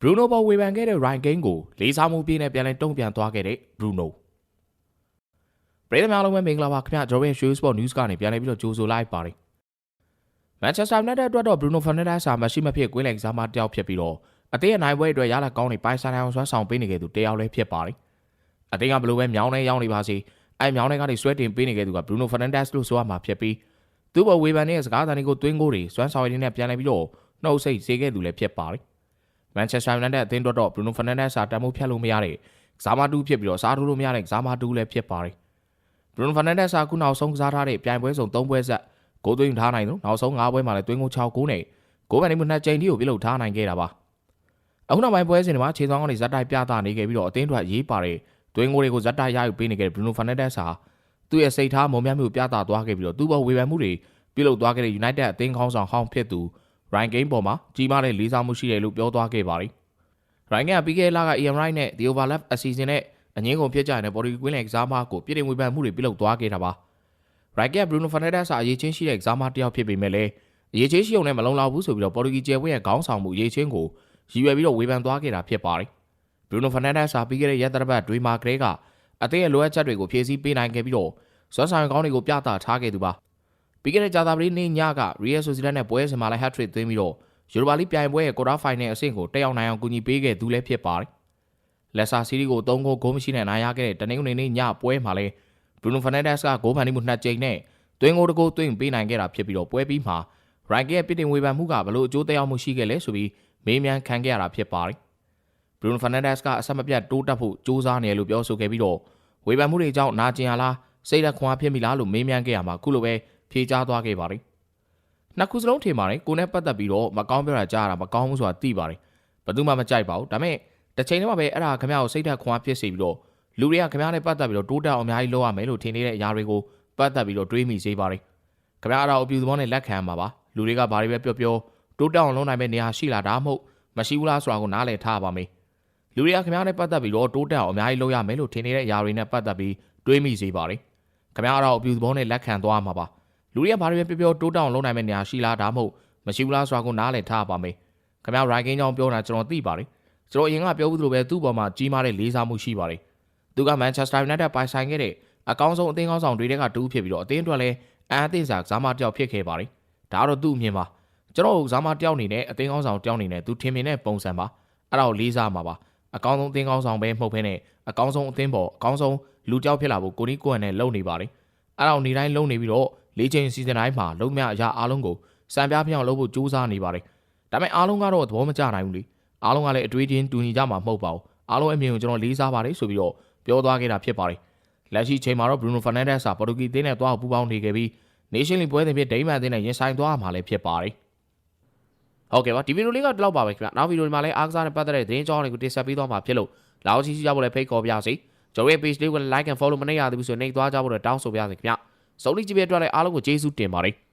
ဘရူနိုပေါ်ဝေဖန်ခဲ့တဲ့ Ryan Kane ကိုလေးစားမှုပြည့်နဲ့ပြန်လည်တုံ့ပြန်သွားခဲ့တဲ့ Bruno ပရိသတ်များလုံးပဲမင်္ဂလာပါခင်ဗျကျွန်တော်ရဲ့ Show Sport News ကနေပြန်လည်ပြီးတော့ကြိုဆိုလိုက်ပါတယ် Manchester United အတွက်တော့ Bruno Fernandes ဟာမရှိမဖြစ်ကွင်းလယ်ကစားမတစ်ယောက်ဖြစ်ပြီးတော့အသင်းရဲ့နိုင်ပွဲအတွက်ရလာကောင်းနေပိုင်ဆိုင်အောင်ဆွမ်းဆောင်ပေးနေခဲ့သူတယောက်လည်းဖြစ်ပါတယ်အသင်းကဘယ်လိုပဲမြောင်းနေရောက်နေပါစေအဲမြောင်းနေကနေဆွဲတင်ပေးနေခဲ့သူက Bruno Fernandes လို့ဆိုရမှာဖြစ်ပြီးသူ့ဘဝေဖန်တဲ့စကားသံတွေကိုသွင်းကိုတွေစွမ်းဆောင်ရည်နဲ့ပြန်လည်ပြီးတော့နှုတ်ဆက်စေခဲ့သူလည်းဖြစ်ပါတယ် Manchester United အသင်းတော်တော့ Bruno Fernandes ဟာတန်ဖိုးဖြတ်လို့မရတဲ့ကစားမတူးဖြစ်ပြီးတော့စားထိုးလို့မရတဲ့ကစားမတူးလည်းဖြစ်ပါတယ် Bruno Fernandes ဟာခုနောက်ဆုံးကစားထားတဲ့ပြိုင်ပွဲစုံ3ပွဲဆက်ဂိုးသွင်းထားနိုင်လို့နောက်ဆုံး5ပွဲမှာလည်းသွင်းကို6ဂိုးနဲ့ဂိုးပန်နေမှုနှစ်ကြိမ်ထိကိုပြုလုပ်ထားနိုင်ခဲ့တာပါအခုနောက်ပိုင်းပွဲစဉ်တွေမှာခြေဆောင်ကနေဇက်တိုက်ပြသနေခဲ့ပြီးတော့အသင်းအတွက်ရေးပါတဲ့သွင်းကိုတွေကိုဇက်တိုက်ရယူပေးနေခဲ့တဲ့ Bruno Fernandes ဟာသူ့ရဲ့စိတ်ထားမုံမြတ်မှုပြသသွားခဲ့ပြီးတော့သူ့ဘောဝေဖန်မှုတွေပြုလုပ်သွားခဲ့တဲ့ United အသင်းခေါင်းဆောင်ဟောင်းဖြစ်သူ Ryan Kane ပေါ်မှာကြီးမားတဲ့လေးစားမှုရှိတယ်လို့ပြောသွားခဲ့ပါတယ်။ Ryan Kane ကပြီးခဲ့တဲ့လက Ian Wright နဲ့ The Overlap အစီအစဉ်နဲ့အငင်းကုန်ဖြစ်ကြတဲ့ body queen နဲ့ကစားမကိုပြည်တင်ဝေဖန်မှုတွေပြုလုပ်သွားခဲ့တာပါ။ Ryan Kane Bruno Fernandes အရေးချင်းရှိတဲ့ကစားမတစ်ယောက်ဖြစ်ပေမဲ့လည်းအရေးချင်းရှိုံနဲ့မလုံလောက်ဘူးဆိုပြီးတော့ Portuguese ကျယ်ဝင်းရဲ့ခေါင်းဆောင်မှုအရေးချင်းကိုရည်ရွယ်ပြီးတော့ဝေဖန်သွားခဲ့တာဖြစ်ပါတယ်။ Bruno Fernandes ဟာပြီးခဲ့တဲ့ရက်သတ္တပတ်တွေမှာကလေးကအသင်းရဲ့လိုအပ်ချက်တွေကိုဖြည့်ဆည်းပေးနိုင်ခဲ့ပြီးတော့စွမ်းဆောင်ကောင်းတွေကိုပြသထားခဲ့သူပါ။ ပြီးခဲ့တဲ့ကြာသပတေးနေ့ညက Real Sociedad နဲ့ပွဲစဉ်မှာလည်း hat-trick သွင်းပြီးတော့ယူရိုပါလိပြိုင်ပွဲရဲ့ quarter final အဆင့်ကိုတက်ရောက်နိုင်အောင်ကူညီပေးခဲ့သူလည်းဖြစ်ပါတယ်။လက်ဆာစီးရီးကို3ဂိုးဂိုးမရှိနဲ့နိုင်ရခဲ့တဲ့တနင်္ဂနွေနေ့ညပွဲမှာလည်း Bruno Fernandes ကဂိုးဖန်တီးမှုနှစ်ကြိမ်နဲ့သွင်းဂိုးတစ်ဂိုးသွင်းပေးနိုင်ခဲ့တာဖြစ်ပြီးတော့ပွဲပြီးမှာ Rank ရဲ့ပြစ်တင်ဝေဖန်မှုကဘလို့အကျိုးသက်ရောက်မှုရှိခဲ့လဲဆိုပြီးမေးမြန်းခံခဲ့ရတာဖြစ်ပါတယ်။ Bruno Fernandes ကအဆက်မပြတ်တိုးတက်ဖို့ကြိုးစားနေတယ်လို့ပြောဆိုခဲ့ပြီးတော့ဝေဖန်မှုတွေကြောင့်နာကျင်ရလားစိတ်လက်ခွန်အားဖြစ်မိလားလို့မေးမြန်းခဲ့ရမှာခုလိုပဲ ဖြေကြားသွားခဲ့ပါတယ်။နှစ်ခုစလုံးထင်ပါတယ်ကိုနဲ့ပတ်သက်ပြီးတော့မကောင်းပြောတာကြားရတာမကောင်းဘူးဆိုတာသိပါတယ်။ဘယ်သူမှမကြိုက်ပါဘူး။ဒါပေမဲ့တစ်ချိန်တည်းမှာပဲအဲ့ဒါခင်ဗျားကိုစိတ်ဓာတ်ခွန်အားဖြစ်စေပြီးတော့လူတွေကခင်ဗျားနဲ့ပတ်သက်ပြီးတော့တိုးတက်အောင်အများကြီးလုပ်ရမယ်လို့ထင်နေတဲ့အရာတွေကိုပတ်သက်ပြီးတော့တွေးမိစေပါတယ်။ခင်ဗျားအဲ့ဒါကိုအပြူသဘောနဲ့လက်ခံမှာပါ။လူတွေကဘာတွေပဲပြောပြောတိုးတက်အောင်လုပ်နိုင်မယ့်နေရာရှိလားဒါမှမဟုတ်မရှိဘူးလားဆိုတာကိုနားလည်ထားပါမယ်။လူတွေကခင်ဗျားနဲ့ပတ်သက်ပြီးတော့တိုးတက်အောင်အများကြီးလုပ်ရမယ်လို့ထင်နေတဲ့အရာတွေနဲ့ပတ်သက်ပြီးတွေးမိစေပါတယ်။ခင်ဗျားအဲ့ဒါကိုအပြူသဘောနဲ့လက်ခံသွားမှာပါ။ လူတွေကဘာတွေပဲပြောပြောတိုးတက်အောင်လုပ်နိုင်မယ့်နေရာရှိလားဒါမှမဟုတ်မရှိဘူးလားဆိုတာကိုနားလည်ထားပါမယ်။ခင်ဗျားရိုင်ကင်းကြောင့်ပြောတာကျွန်တော်သိပါတယ်။ကျွန်တော်အရင်ကပြောဘူးသလိုပဲသူ့ပေါ်မှာကြီးမားတဲ့လေးစားမှုရှိပါတယ်။သူကမန်ချက်စတာယူနိုက်တက်ပိုင်ဆိုင်ခဲ့တဲ့အကောင်းဆုံးအသင်းကောင်းဆောင်တွေထဲကတူးဖြစ်ပြီးတော့အသင်းအတွက်လည်းအန်အသင်းစာကစားမတယောက်ဖြစ်ခဲ့ပါတယ်။ဒါကတော့သူ့အမြင်ပါ။ကျွန်တော်ကစားမတယောက်အနေနဲ့အသင်းကောင်းဆောင်တယောက်အနေနဲ့သူထင်မြင်တဲ့ပုံစံပါ။အဲ့ဒါကိုလေးစားမှာပါ။အကောင်းဆုံးအသင်းကောင်းဆောင်ပဲမဟုတ်ဘဲနဲ့အကောင်းဆုံးအသင်းပေါ်အကောင်းဆုံးလူတယောက်ဖြစ်လာဖို့ကိုနီးကိုဟန်နဲ့လုပ်နေပါတယ်။အဲ့ဒါကိုနေတိုင်းလုပ်နေပြီးတော့လေးချိန်စီဇန်တိုင်းမှာလုံးမြအရာအားလုံးကိုစံပြပြအောင်လုပ်ဖို့ကြိုးစားနေပါတယ်။ဒါပေမဲ့အားလုံးကတော့သဘောမကျနိုင်ဘူးလေ။အားလုံးကလည်းအတွေးချင်းတူညီကြမှာမဟုတ်ပါဘူး။အားလုံးအမြင်ကိုကျွန်တော်လေးစားပါတယ်ဆိုပြီးတော့ပြောသွားခဲ့တာဖြစ်ပါတယ်။လက်ရှိချိန်မှာတော့ Bruno Fernandes ကပေါ်တူဂီအသင်းနဲ့တွားပူးပေါင်းနေခဲ့ပြီး Nation League ပွဲစဉ်ဖြစ်ဒိန်းမန်အသင်းနဲ့ရင်ဆိုင်သွားမှာလည်းဖြစ်ပါတယ်။ဟုတ်ကဲ့ပါဒီဗီဒီယိုလေးကတော့လောက်ပါပဲခင်ဗျ။နောက်ဗီဒီယိုဒီမှာလည်းအားကစားနဲ့ပတ်သက်တဲ့သတင်းကြောင်းတွေကိုတင်ဆက်ပေးသွားမှာဖြစ်လို့လာအောင်ချီစီကြဖို့လည်းဖိတ်ခေါ်ပါရစေ။ကျွန်တော်ရဲ့ page လေးကို like and follow မနေရသေးဘူးဆိုရင်နှိပ်သွားကြဖို့တော့တောင်းဆိုပါရစေခင်ဗျ။ စုံလီကြည့်ပြအတွက်လည်းအားလုံးကိုကျေးဇူးတင်ပါတယ်။